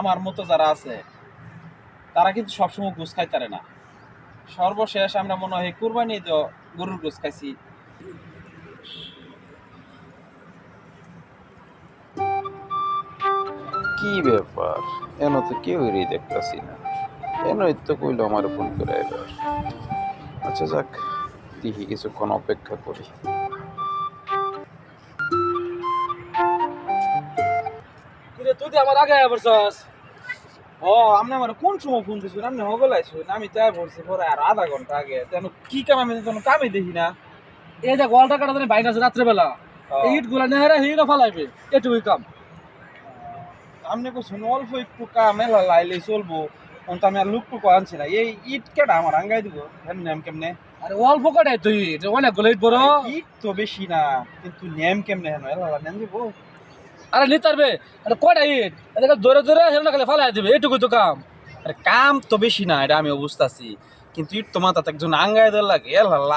আমার মতো যারা আছে, তারা কিন্তু সবসময় ঘুষ খাইতারে না। সর্বশেষ আমরা মনে হয় কুরবানি তো গরুর ঘুষ খাইছি। কি ব্যাপার? এন তো কেউই দেখতেছি না। এনই তো কইলো আমার ফোন করে আচ্ছা যাক, দেখি কিছুক্ষণ অপেক্ষা করি। তুই তো আমার আগে বসছস ও আপনি আমার কোন সময় ফোন দিয়েছেন আপনি হগলাইছেন আমি তাই বলছি পরে আর আধা ঘণ্টা আগে। তেন কি কাম আমি তো কোনো কামই দেখি না। এই যে গোয়ালটা কাটা ধরে বাইক আছে রাত্রেবেলা। এই ইটগুলা নেহারা হিরো ফালাইবে। এটুকুই কাম। আপনি কোথাও অল্প একটু কাম এলা লাইলে চলবো। তো আমি আর লুকটুকু আনছি না। এই ইট কেটা আমার আঙ্গাই দিব? কেমনে আমি কেমনে? আরে অল্প কাটাই তুই? ইট অনেকগুলো ইট বড়। ইট তো বেশি না। কিন্তু নেম কেমনে হেন? এলা নেম দিব। আরে নিতারবে আরে কটা ইট? এদিকে দৌড়ে দৌড়ে হেরো খালি ফালাই দিবে এটুকু তো কাম। আরে কাম তো বেশি না এটা আমি বুঝতেছি। কিন্তু ইট তো মাথাতে একজন আঙ্গাই দেওয়ার লাগে।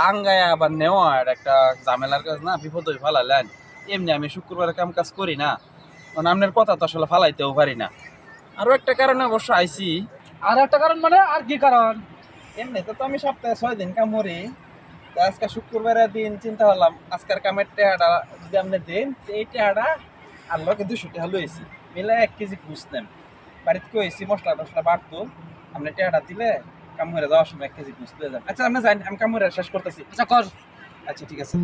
আঙ্গায় আবার নেওয়া এটা একটা ঝামেলার কাজ না বিপদ হয়ে ফালালেন। এমনি আমি শুক্রবারে কাম কাজ করি না। কারণ আপনার কথা তো আসলে ফালাইতেও পারি না। আরও একটা কারণে অবশ্য আইছি। আর একটা কারণ মানে আর কি কারণ? এমনিতে তো আমি সপ্তাহে ছয় দিন কাম করি। আজকে শুক্রবারের দিন চিন্তা করলাম আজকের কামের টেহাটা যদি আপনি দেন এই টেহাটা আর কিন্তু সেটা হলো এসি মিলে এক কেজি ঘুষ নেন বাড়িতে এসি মশলা টসলা বাড়তো আপনি টেহাটা দিলে কামুরে যাওয়ার সময় এক কেজি ঘুষ দিয়ে যান আচ্ছা আপনি জানি আমি কামুরে শেষ করতেছি। আচ্ছা কর। আচ্ছা ঠিক আছে।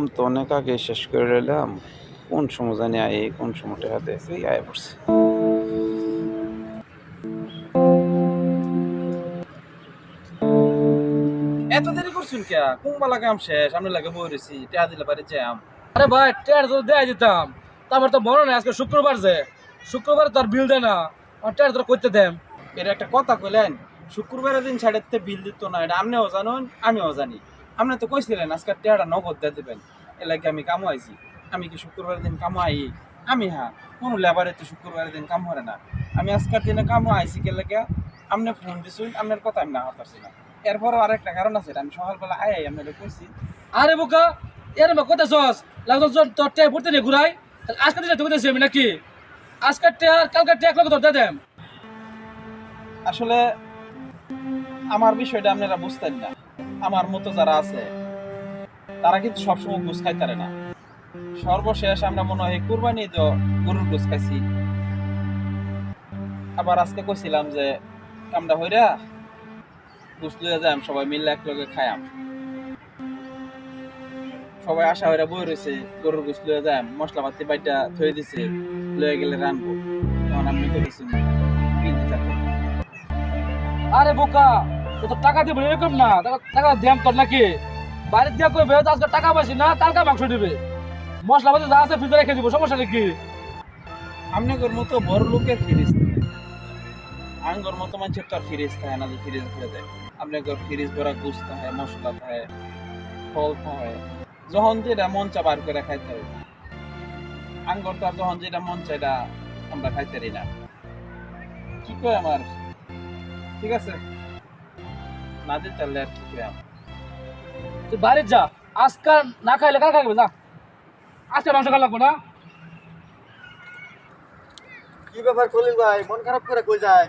কাম তো অনেক আগে শেষ করে এলাম কোন সময় জানি আয় কোন সময় টেহা দেখে আয় পড়ছে। এত দেরি করছুন কে? কুম্বালা কাম শেষ? আমি লাগে বই রয়েছি টেহা দিলে পারি জ্যাম আরে ভাই টের তো দেয়া দিতাম তারপর তো মনে নাই আজকে শুক্রবার যে। শুক্রবার তো আর বিল দেয় না। আর টের তোর করতে দেম এর একটা কথা কইলেন শুক্রবারের দিন ছাড়েতে বিল দিত না এটা আপনিও জানুন আমিও জানি। আপনি তো কইছিলেন, আজকে টেহাটা নগদ দিয়ে দেবেন। এ লাগে আমি কামো আইছি আমি কি শুক্রবারের দিন কামো আই আমি হ্যাঁ কোনো লেবারে তো শুক্রবারের দিন কাম হরে না। আমি আজকের দিনে কামো আইছি কে লাগে আপনি ফোন দিছুন আপনার কথা আমি না হতাছি না। এরপরও আরেকটা কারণ আছে আমি সকালবেলা আই আই আপনাকে কইছি। আরে বোকা, এর মা কোথায় সস লাগতো তোর তোর ট্যাগ পড়তে নিয়ে ঘুরাই আজকে দিলে তুমি দেছি আমি নাকি? আজকের ট্যাগ কালকের ট্যাগ লোক দিয়ে দেম। আসলে, আমার বিষয়টা আপনারা বুঝতেন না। আমার মতো যারা আছে, তারা কিন্তু সবসময় ঘুষ খাইতারে না। সর্বশেষ আমরা মনে হয় কুরবানি তো গরুর ঘুষ খাইছি। আবার আজকে কইছিলাম যে, আমরা হইরা ঘুষ লইয়া যাই সবাই মিললে এক লগে খায়াম সবাই আশা হইরা বই রয়েছে গরুর ঘুষ লইয়া যাই মশলা পাতি বাইটা থই দিছে, লইয়া গেলে রানবো। তখন আমি করেছি আরে বোকা! তো টাকা দিবে এরকম না। টাকা- দেম তোর নাকি? বাড়ির দিয়ে কইবে তো আজকে টাকা পাইছি না, কালকে মাংস দিবে। মশলা পাতি যা আছে ফ্রিজে রেখে দিব, সমস্যা নাকি আপনাদের মতো বড় লোকের ফ্রিজ আঙ্গর মতো মানুষের তো আর ফ্রিজ থাকে না যে ফ্রিজ ভরে দেয়। আপনাদের ফ্রিজ ভরা গুছ থাকে মশলা থাকে ফল থাকে যখন যেটা মন চা বার করে খাইতে হবে। আঙ্গর তো আর যখন যেটা মন চাই এটা আমরা খাইতে পারি না। কি কয় আমার? ঠিক আছে? না আর কি তুই বাড়ির যা আজকে না খাইলে কাল খাইবে যা। আজকে মাংস খাওয়া লাগবো না কি ব্যাপার খলিল ভাই মন খারাপ করে কই যায়?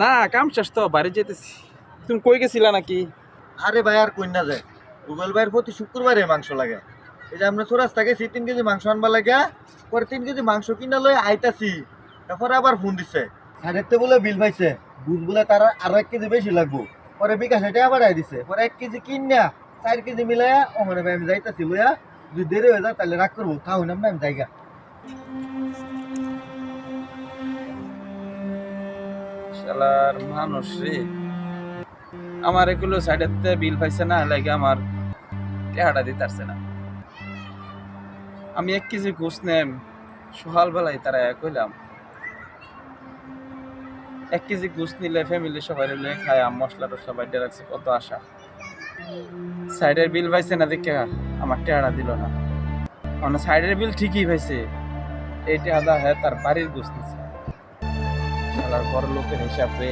না কাম শেষ তো বাড়ি যেতেছি। তুমি কই গেছিলা নাকি? আরে ভাই আর কই না যায় রুবেল ভাইয়ের প্রতি শুক্রবারে মাংস লাগে। এই যে আমরা সোরাজ থেকে তিন কেজি মাংস আনবার লাগে পরে তিন কেজি মাংস কিনা লই আইতাছি তারপরে আবার ফোন দিছে। সাড়েতে বলে বিল পাইছে বুঝ বলে তার আরও এক কেজি বেশি লাগবো। পরে বিকাশ আবার আই দিছে। পরে এক কেজি কিনা চার কেজি মিলাইয়া, ওখানে আমি যাইতাছি, লইয়া যদি দেরি হয়ে যায় তাহলে রাগ করব তাও না আমি জায়গা। শালার মানুষ রে। আমার এগুলো সাইডেতে বিল পাইছে না, লাগে আমার টেহাটা দিতে পারছে না। আমি এক কেজি ঘুষ নেম সকাল বেলায় তারা কইলাম। এক কেজি গুছ নিলে ফ্যামিলি সবাই মিলে খায় মশলা টসলা বাইরে রাখছে, কত আশা। সাইডের বিল পাইছে না দেখে আমার টেহারা দিল না। মানে সাইডের বিল ঠিকই পাইছে। এইটা টেহাদা হ্যাঁ তার বাড়ির গুছ নিছে। বড় লোকের হিসাবে